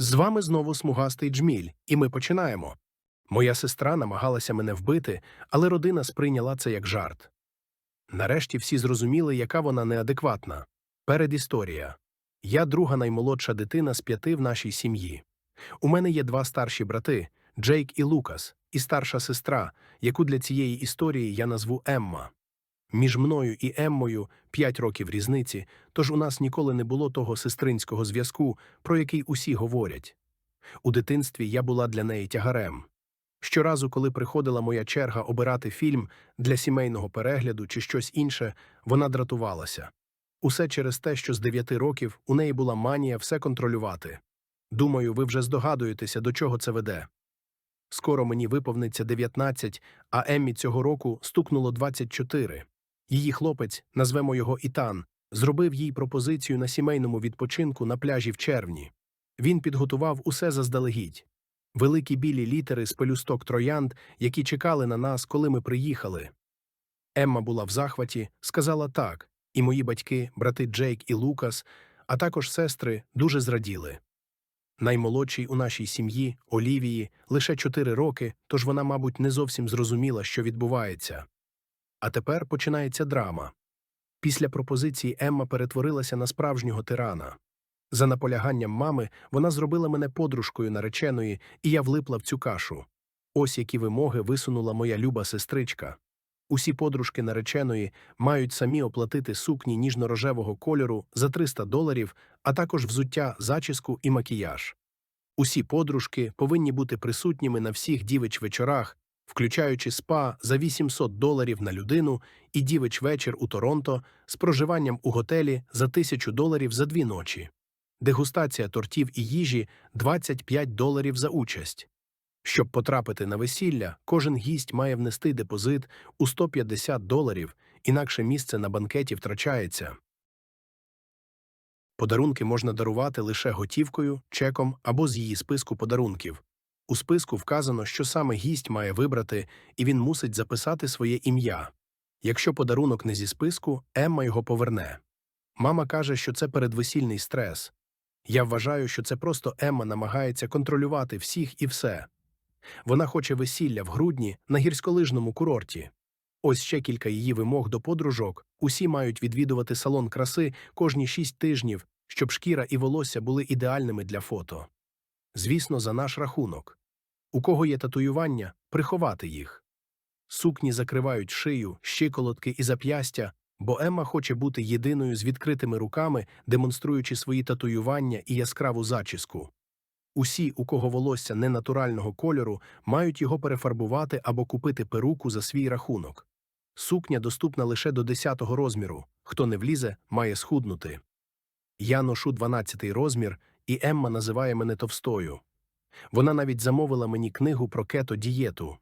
З вами знову смугастий джміль, і ми починаємо. Моя сестра намагалася мене вбити, але родина сприйняла це як жарт. Нарешті всі зрозуміли, яка вона неадекватна. Передісторія. Я друга наймолодша дитина з п'яти в нашій сім'ї. У мене є два старші брати Джейк і Лукас, і старша сестра, яку для цієї історії я назву Емма. Між мною і Еммою п'ять років різниці, тож у нас ніколи не було того сестринського зв'язку, про який усі говорять. У дитинстві я була для неї тягарем. Щоразу, коли приходила моя черга обирати фільм для сімейного перегляду чи щось інше, вона дратувалася. Усе через те, що з дев'яти років у неї була манія все контролювати. Думаю, ви вже здогадуєтеся, до чого це веде. Скоро мені виповниться 19, а Еммі цього року стукнуло 24. Її хлопець, назвемо його Ітан, зробив їй пропозицію на сімейному відпочинку на пляжі в червні. Він підготував усе заздалегідь. Великі білі літери з пелюсток троянд, які чекали на нас, коли ми приїхали. Емма була в захваті, сказала так, і мої батьки, брати Джейк і Лукас, а також сестри, дуже зраділи. Наймолодшій у нашій сім'ї, Олівії, лише чотири роки, тож вона, мабуть, не зовсім зрозуміла, що відбувається. А тепер починається драма. Після пропозиції Емма перетворилася на справжнього тирана. За наполяганням мами вона зробила мене подружкою нареченої, і я влипла в цю кашу. Ось які вимоги висунула моя люба сестричка. Усі подружки нареченої мають самі оплатити сукні ніжно-рожевого кольору за 300 доларів, а також взуття, зачіску і макіяж. Усі подружки повинні бути присутніми на всіх дівич вечорах, включаючи спа за 800 доларів на людину і дівич вечір у Торонто з проживанням у готелі за 1000 доларів за дві ночі. Дегустація тортів і їжі 25 доларів за участь. Щоб потрапити на весілля, кожен гість має внести депозит у 150 доларів, інакше місце на банкеті втрачається. Подарунки можна дарувати лише готівкою, чеком або з її списку подарунків. У списку вказано, що саме гість має вибрати, і він мусить записати своє ім'я. Якщо подарунок не зі списку, Емма його поверне. Мама каже, що це передвесільний стрес. Я вважаю, що це просто Емма намагається контролювати всіх і все. Вона хоче весілля в грудні на гірськолижному курорті. Ось ще кілька її вимог до подружок. Усі мають відвідувати салон краси кожні шість тижнів, щоб шкіра і волосся були ідеальними для фото. Звісно, за наш рахунок. У кого є татуювання, приховати їх. Сукні закривають шию, щиколотки і зап'ястя, бо Емма хоче бути єдиною з відкритими руками, демонструючи свої татуювання і яскраву зачіску. Усі, у кого волосся ненатурального кольору, мають його перефарбувати або купити перуку за свій рахунок. Сукня доступна лише до 10-го розміру. Хто не влізе, має схуднути. Я ношу 12-й розмір, і Емма називає мене товстою. Вона навіть замовила мені книгу про кето-дієту.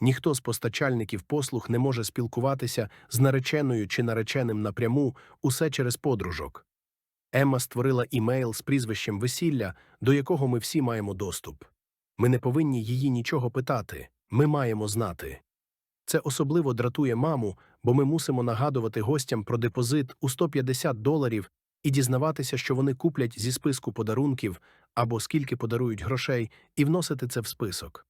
Ніхто з постачальників послуг не може спілкуватися з нареченою чи нареченим напряму, усе через подружок. Емма створила імейл з прізвищем весілля, до якого ми всі маємо доступ. Ми не повинні її нічого питати, ми маємо знати. Це особливо дратує маму, бо ми мусимо нагадувати гостям про депозит у 150 доларів і дізнаватися, що вони куплять зі списку подарунків або скільки подарують грошей, і вносити це в список.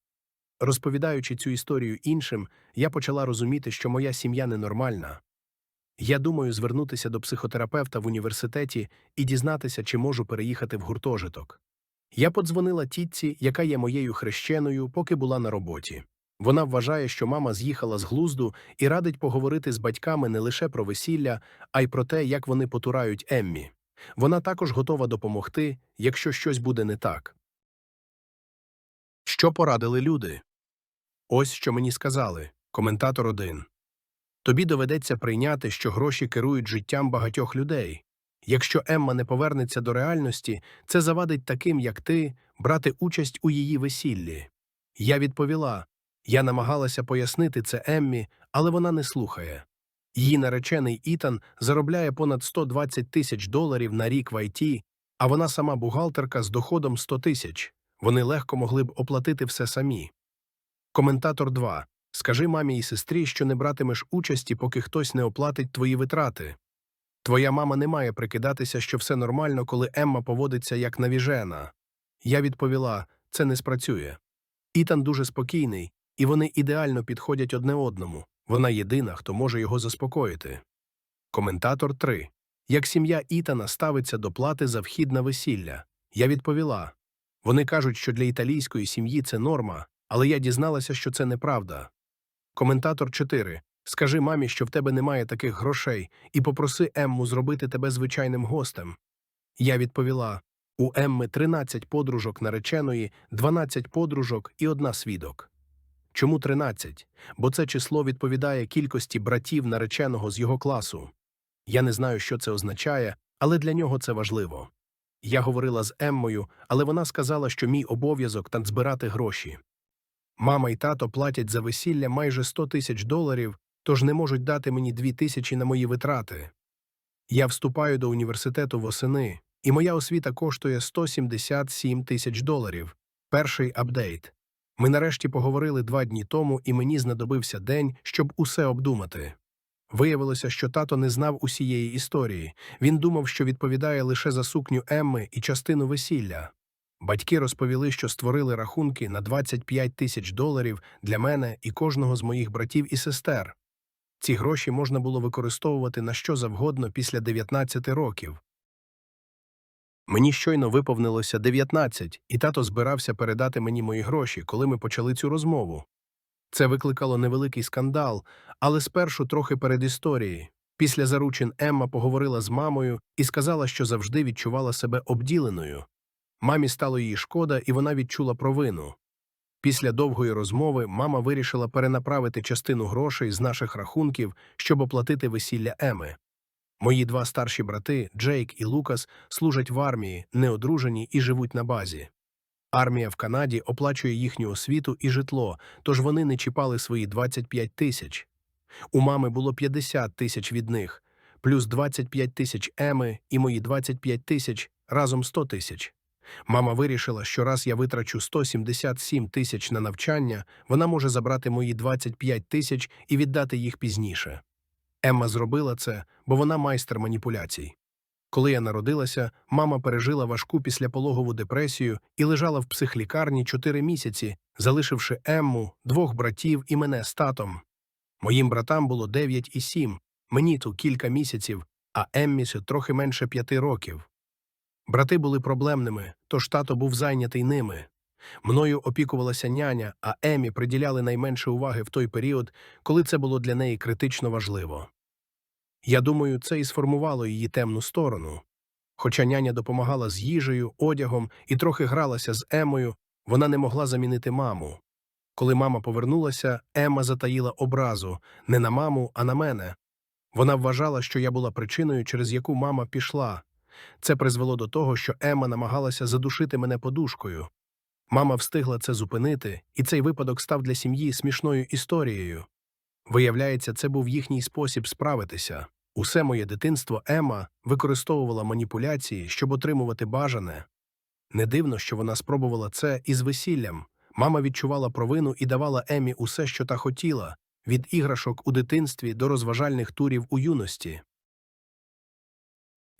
Розповідаючи цю історію іншим, я почала розуміти, що моя сім'я ненормальна. Я думаю звернутися до психотерапевта в університеті і дізнатися, чи можу переїхати в гуртожиток. Я подзвонила тітці, яка є моєю хрещеною, поки була на роботі. Вона вважає, що мама з'їхала з глузду і радить поговорити з батьками не лише про весілля, а й про те, як вони потурають Еммі. Вона також готова допомогти, якщо щось буде не так. Що порадили люди? Ось що мені сказали. Коментатор 1. Тобі доведеться прийняти, що гроші керують життям багатьох людей. Якщо Емма не повернеться до реальності, це завадить таким, як ти, брати участь у її весіллі. Я відповіла я намагалася пояснити це Еммі, але вона не слухає. Її наречений Ітан заробляє понад 120 тисяч доларів на рік в ІТ, а вона сама бухгалтерка з доходом 100 тисяч. Вони легко могли б оплатити все самі. Коментатор 2. Скажи мамі і сестрі, що не братимеш участі, поки хтось не оплатить твої витрати. Твоя мама не має прикидатися, що все нормально, коли Емма поводиться як навіжена. Я відповіла, це не спрацює. Ітан дуже спокійний, і вони ідеально підходять одне одному. Вона єдина, хто може його заспокоїти. Коментатор 3. Як сім'я Ітана ставиться до плати за вхід на весілля? Я відповіла. Вони кажуть, що для італійської сім'ї це норма, але я дізналася, що це неправда. Коментатор 4. Скажи мамі, що в тебе немає таких грошей, і попроси Емму зробити тебе звичайним гостем. Я відповіла у Емми 13 подружок нареченої, 12 подружок і одна свідок. Чому 13? Бо це число відповідає кількості братів нареченого з його класу. Я не знаю, що це означає, але для нього це важливо. Я говорила з Еммою, але вона сказала, що мій обов'язок та збирати гроші. Мама і тато платять за весілля майже 100 тисяч доларів, тож не можуть дати мені 2 тисячі на мої витрати. Я вступаю до університету восени, і моя освіта коштує 177 тисяч доларів. Перший апдейт. Ми нарешті поговорили два дні тому, і мені знадобився день, щоб усе обдумати. Виявилося, що тато не знав усієї історії. Він думав, що відповідає лише за сукню Емми і частину весілля. Батьки розповіли, що створили рахунки на 25 тисяч доларів для мене і кожного з моїх братів і сестер. Ці гроші можна було використовувати на що завгодно після 19 років. Мені щойно виповнилося 19, і тато збирався передати мені мої гроші, коли ми почали цю розмову. Це викликало невеликий скандал, але спершу трохи перед історії. Після заручин Емма поговорила з мамою і сказала, що завжди відчувала себе обділеною. Мамі стало її шкода, і вона відчула провину. Після довгої розмови мама вирішила перенаправити частину грошей з наших рахунків, щоб оплатити весілля Еми. Мої два старші брати, Джейк і Лукас, служать в армії, неодружені і живуть на базі. Армія в Канаді оплачує їхню освіту і житло, тож вони не чіпали свої 25 тисяч. У мами було 50 тисяч від них, плюс 25 тисяч Еми і мої 25 тисяч разом 100 тисяч. Мама вирішила, що раз я витрачу 177 тисяч на навчання, вона може забрати мої 25 тисяч і віддати їх пізніше. Емма зробила це, бо вона майстер маніпуляцій. Коли я народилася, мама пережила важку післяпологову депресію і лежала в психлікарні чотири місяці, залишивши Емму, двох братів і мене з татом. Моїм братам було 9 і 7, мені то кілька місяців, а Еммі трохи менше п'яти років. Брати були проблемними, тож тато був зайнятий ними. Мною опікувалася няня, а Емі приділяли найменше уваги в той період, коли це було для неї критично важливо. Я думаю, це і сформувало її темну сторону. Хоча няня допомагала з їжею, одягом і трохи гралася з Емою, вона не могла замінити маму. Коли мама повернулася, Ема затаїла образу не на маму, а на мене. Вона вважала, що я була причиною, через яку мама пішла. Це призвело до того, що Ема намагалася задушити мене подушкою. Мама встигла це зупинити, і цей випадок став для сім'ї смішною історією. Виявляється, це був їхній спосіб справитися. Усе моє дитинство Ема використовувала маніпуляції, щоб отримувати бажане. Не дивно, що вона спробувала це із весіллям. Мама відчувала провину і давала Емі усе, що та хотіла, від іграшок у дитинстві до розважальних турів у юності.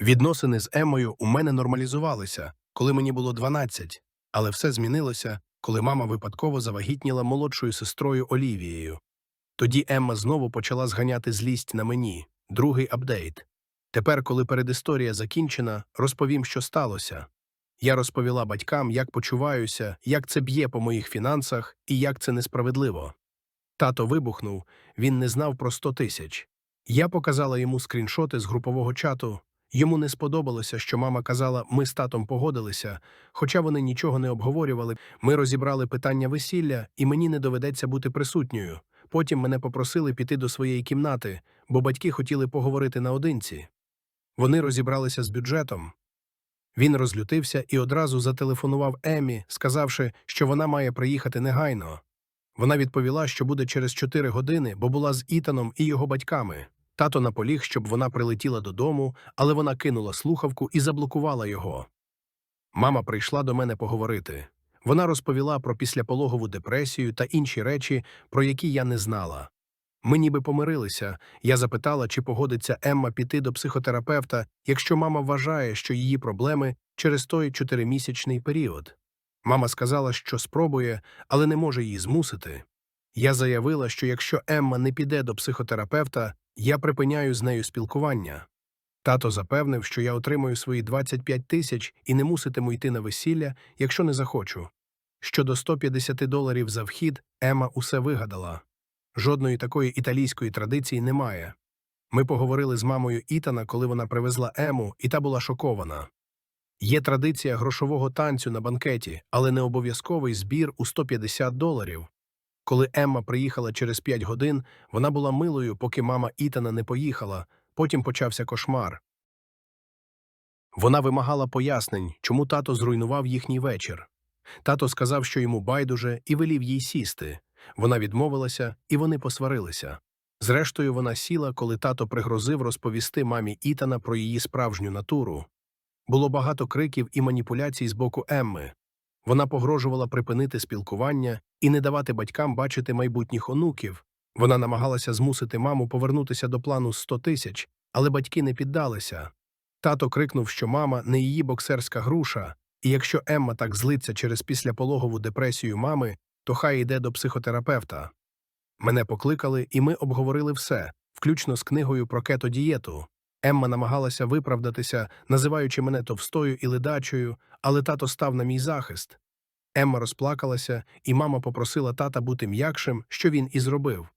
Відносини з Емою у мене нормалізувалися, коли мені було 12, але все змінилося, коли мама випадково завагітніла молодшою сестрою Олівією. Тоді Емма знову почала зганяти злість на мені. Другий апдейт. Тепер, коли передісторія закінчена, розповім, що сталося. Я розповіла батькам, як почуваюся, як це б'є по моїх фінансах і як це несправедливо. Тато вибухнув, він не знав про 100 тисяч. Я показала йому скріншоти з групового чату. Йому не сподобалося, що мама казала, ми з татом погодилися, хоча вони нічого не обговорювали. Ми розібрали питання весілля, і мені не доведеться бути присутньою. Потім мене попросили піти до своєї кімнати, бо батьки хотіли поговорити наодинці. Вони розібралися з бюджетом. Він розлютився і одразу зателефонував Емі, сказавши, що вона має приїхати негайно. Вона відповіла, що буде через чотири години, бо була з Ітаном і його батьками. Тато наполіг, щоб вона прилетіла додому, але вона кинула слухавку і заблокувала його. Мама прийшла до мене поговорити. Вона розповіла про післяпологову депресію та інші речі, про які я не знала. Ми ніби помирилися. Я запитала, чи погодиться Емма піти до психотерапевта, якщо мама вважає, що її проблеми через той чотиримісячний період. Мама сказала, що спробує, але не може її змусити. Я заявила, що якщо Емма не піде до психотерапевта, я припиняю з нею спілкування. Тато запевнив, що я отримую свої 25 тисяч і не муситиму йти на весілля, якщо не захочу. Щодо 150 доларів за вхід, Ема усе вигадала. Жодної такої італійської традиції немає. Ми поговорили з мамою Ітана, коли вона привезла Ему, і та була шокована. Є традиція грошового танцю на банкеті, але не обов'язковий збір у 150 доларів. Коли Емма приїхала через 5 годин, вона була милою, поки мама Ітана не поїхала, потім почався кошмар. Вона вимагала пояснень, чому тато зруйнував їхній вечір. Тато сказав, що йому байдуже, і велів їй сісти. Вона відмовилася, і вони посварилися. Зрештою, вона сіла, коли тато пригрозив розповісти мамі Ітана про її справжню натуру. Було багато криків і маніпуляцій з боку Емми. Вона погрожувала припинити спілкування і не давати батькам бачити майбутніх онуків. Вона намагалася змусити маму повернутися до плану 100 тисяч, але батьки не піддалися. Тато крикнув, що мама не її боксерська груша, і якщо Емма так злиться через післяпологову депресію мами, то хай йде до психотерапевта. Мене покликали, і ми обговорили все, включно з книгою про кетодієту. Емма намагалася виправдатися, називаючи мене товстою і ледачою, але тато став на мій захист. Емма розплакалася, і мама попросила тата бути м'якшим, що він і зробив.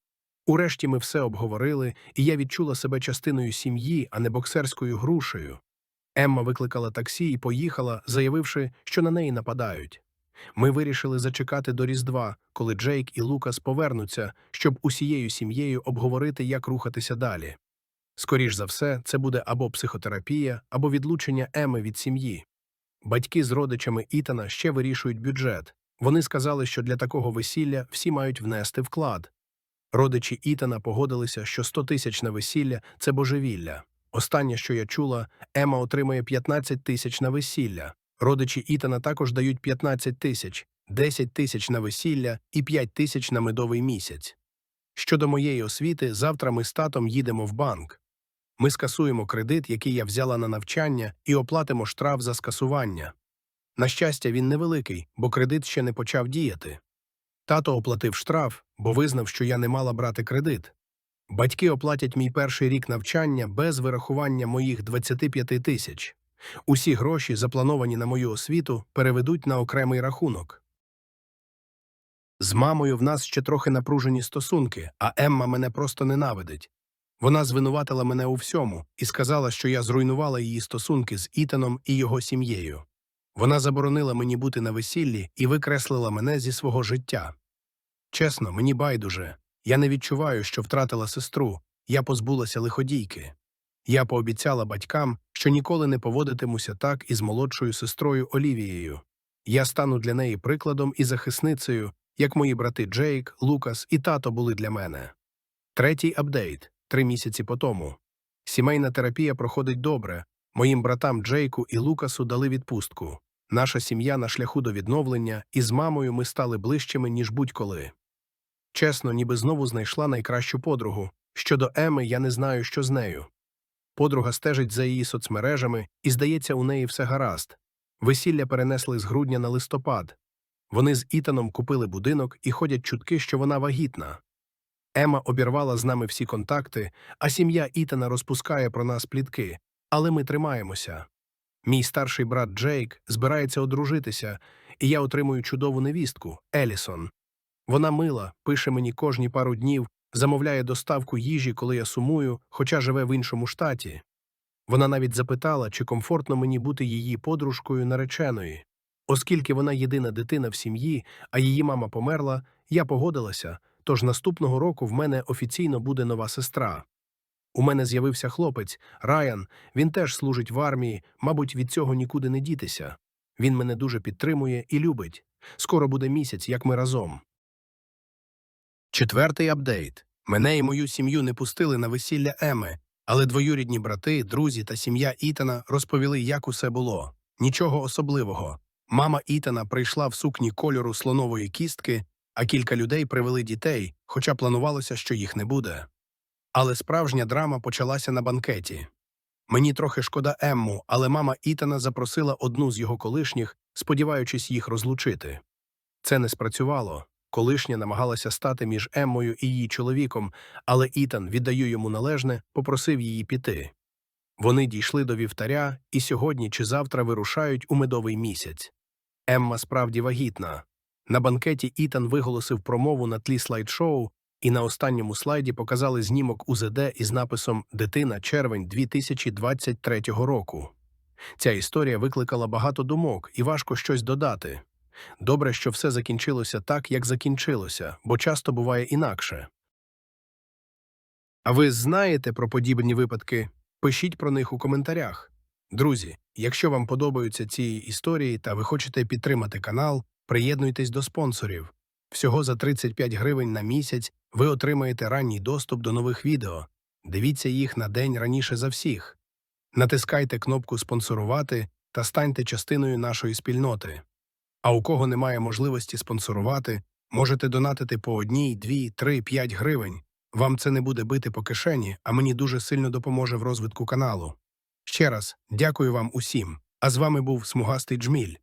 Урешті ми все обговорили, і я відчула себе частиною сім'ї, а не боксерською грушею. Емма викликала таксі і поїхала, заявивши, що на неї нападають. Ми вирішили зачекати до Різдва, коли Джейк і Лукас повернуться, щоб усією сім'єю обговорити, як рухатися далі. Скоріш за все, це буде або психотерапія, або відлучення Еми від сім'ї. Батьки з родичами Ітана ще вирішують бюджет. Вони сказали, що для такого весілля всі мають внести вклад. Родичі Ітана погодилися, що 100 тисяч на весілля це божевілля. Останнє, що я чула, Ема отримує 15 тисяч на весілля. Родичі Ітана також дають 15 тисяч, 10 тисяч на весілля і 5 тисяч на медовий місяць. Щодо моєї освіти, завтра ми з татом їдемо в банк. Ми скасуємо кредит, який я взяла на навчання, і оплатимо штраф за скасування. На щастя, він невеликий, бо кредит ще не почав діяти. Тато оплатив штраф, бо визнав, що я не мала брати кредит. Батьки оплатять мій перший рік навчання без вирахування моїх 25 тисяч. Усі гроші, заплановані на мою освіту, переведуть на окремий рахунок. З мамою в нас ще трохи напружені стосунки, а Емма мене просто ненавидить. Вона звинуватила мене у всьому і сказала, що я зруйнувала її стосунки з Ітаном і його сім'єю. Вона заборонила мені бути на весіллі і викреслила мене зі свого життя. Чесно, мені байдуже. Я не відчуваю, що втратила сестру, я позбулася лиходійки. Я пообіцяла батькам, що ніколи не поводитимуся так із молодшою сестрою Олівією. Я стану для неї прикладом і захисницею, як мої брати Джейк, Лукас і тато були для мене. Третій апдейт три місяці по тому. Сімейна терапія проходить добре. Моїм братам Джейку і Лукасу дали відпустку. Наша сім'я на шляху до відновлення, і з мамою ми стали ближчими, ніж будь-коли. Чесно, ніби знову знайшла найкращу подругу. Щодо Еми, я не знаю, що з нею. Подруга стежить за її соцмережами, і, здається, у неї все гаразд. Весілля перенесли з грудня на листопад. Вони з Ітаном купили будинок і ходять чутки, що вона вагітна. Ема обірвала з нами всі контакти, а сім'я Ітана розпускає про нас плітки, але ми тримаємося. Мій старший брат Джейк збирається одружитися, і я отримую чудову невістку Елісон. Вона мила, пише мені кожні пару днів, замовляє доставку їжі, коли я сумую, хоча живе в іншому штаті. Вона навіть запитала, чи комфортно мені бути її подружкою нареченої. Оскільки вона єдина дитина в сім'ї, а її мама померла, я погодилася, тож наступного року в мене офіційно буде нова сестра. У мене з'явився хлопець Райан, він теж служить в армії, мабуть, від цього нікуди не дітися. Він мене дуже підтримує і любить. Скоро буде місяць, як ми разом. Четвертий апдейт. Мене і мою сім'ю не пустили на весілля Еми, але двоюрідні брати, друзі та сім'я Ітана розповіли, як усе було. Нічого особливого. Мама Ітана прийшла в сукні кольору слонової кістки, а кілька людей привели дітей, хоча планувалося, що їх не буде. Але справжня драма почалася на банкеті. Мені трохи шкода Емму, але мама Ітана запросила одну з його колишніх сподіваючись їх розлучити. Це не спрацювало. Колишня намагалася стати між Еммою і її чоловіком, але Ітан, віддаю йому належне, попросив її піти. Вони дійшли до вівтаря і сьогодні чи завтра вирушають у медовий місяць. Емма справді вагітна. На банкеті Ітан виголосив промову на тлі слайд-шоу, і на останньому слайді показали знімок УЗД із написом Дитина червень 2023 року. Ця історія викликала багато думок і важко щось додати. Добре, що все закінчилося так, як закінчилося, бо часто буває інакше. А ви знаєте про подібні випадки? Пишіть про них у коментарях. Друзі, якщо вам подобаються ці історії та ви хочете підтримати канал, приєднуйтесь до спонсорів. Всього за 35 гривень на місяць ви отримаєте ранній доступ до нових відео. Дивіться їх на день раніше за всіх. Натискайте кнопку Спонсорувати та станьте частиною нашої спільноти. А у кого немає можливості спонсорувати, можете донатити по одній, дві, три, п'ять гривень. Вам це не буде бити по кишені, а мені дуже сильно допоможе в розвитку каналу. Ще раз дякую вам усім. А з вами був Смугастий Джміль.